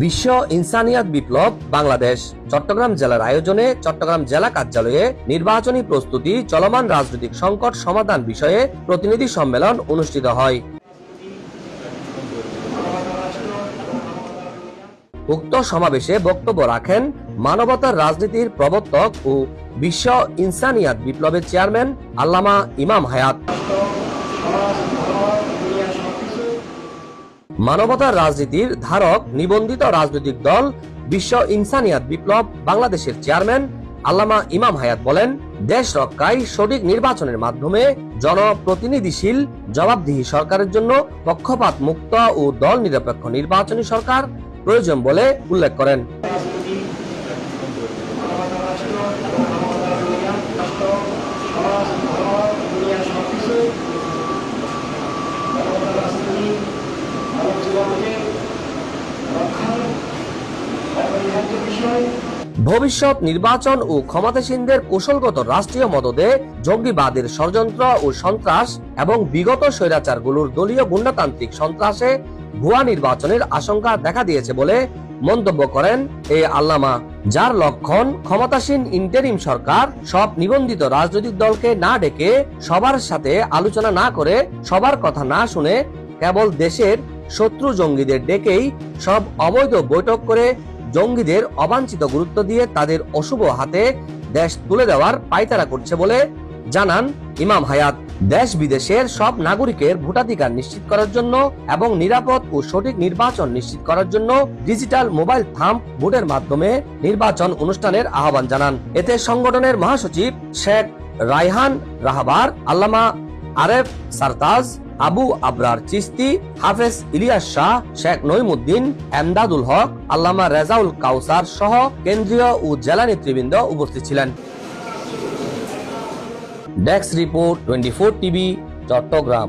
বিশ্ব ইনসানিয়াত বিপ্লব, বাংলাদেশ। চট্টগ্রাম জেলার আয়োজনে চট্টগ্রাম জেলা কার্যালয়ে নির্বাচনী প্রস্তুতি, চলমান রাজনৈতিক সংকট সমাধান বিষয়ে প্রতিনিধি সম্মেলন অনুষ্ঠিত হয়। উক্ত সমাবেশে বক্তব্য রাখেন মানবতার রাজনীতির প্রবর্তক ও বিশ্ব ইনসানিয়াত বিপ্লবের চেয়ারম্যান আল্লামা ইমাম হায়াত। মানবতার রাজনীতির ধারক নিবন্ধিত রাজনৈতিক দল বিশ্ব ইনসানিয়াত বিপ্লব বাংলাদেশের চেয়ারম্যান আল্লামা ইমাম হায়াত বলেন, দেশ রক্ষায় সঠিক নির্বাচনের মাধ্যমে জনপ্রতিনিধিশীল, জবাবদিহি সরকারের জন্য পক্ষপাত মুক্ত ও দল নিরপেক্ষ নির্বাচনী সরকার প্রয়োজন বলে উল্লেখ করেন। ভবিষ্যৎ নির্বাচন ও ক্ষমতাসীনদের কৌশলগত রাষ্ট্রীয় মদদে জঙ্গিবাদের ষড়যন্ত্র ও সন্ত্রাস এবং বিগত স্বৈরাচারগুলোর দলীয় গুন্ডাতান্ত্রিক সন্ত্রাসে ভুয়া নির্বাচনের আশঙ্কা দেখা দিয়েছে বলে মন্তব্য করেন এ আল্লামা। যার লক্ষণ, ক্ষমতাসীন ইন্টারিম সরকার সব নিবন্ধিত রাজনৈতিক দলকে না ডেকে সবার সাথে আলোচনা না করে সবার কথা না শুনে কেবল দেশের শত্রু জঙ্গিদের ডেকেই সব অবৈধ বৈঠক করে জঙ্গিদের অবাঞ্ছিত গুরুত্ব দিয়ে তাদের অশুভ হাতে দেশ তুলে দেওয়ার পায়তারা করছে বলে জানান ইমাম হায়াত। দেশ বিদেশের সব নাগরিকের ভোটাধিকার নিশ্চিত করার জন্য এবং নিরাপদ ও সঠিক নির্বাচন নিশ্চিত করার জন্য ডিজিটাল মোবাইল থাম্প ভোটের মাধ্যমে নির্বাচন অনুষ্ঠানের আহ্বান জানান। এতে সংগঠনের মহাসচিব শেখ রায়হান রাহাবার, আল্লামা আরেফ সারতাজ, আবু আবরার চিস্তি, হাফেজ ইলিয়াস শাহ, শেখ নইমুদ্দিন এমদাদুল হক, আল্লামা রেজাউল কাউসার সহ কেন্দ্রীয় ও জেলা নেতৃবৃন্দ উপস্থিত ছিলেন। Desk report twenty TV, Chattogram.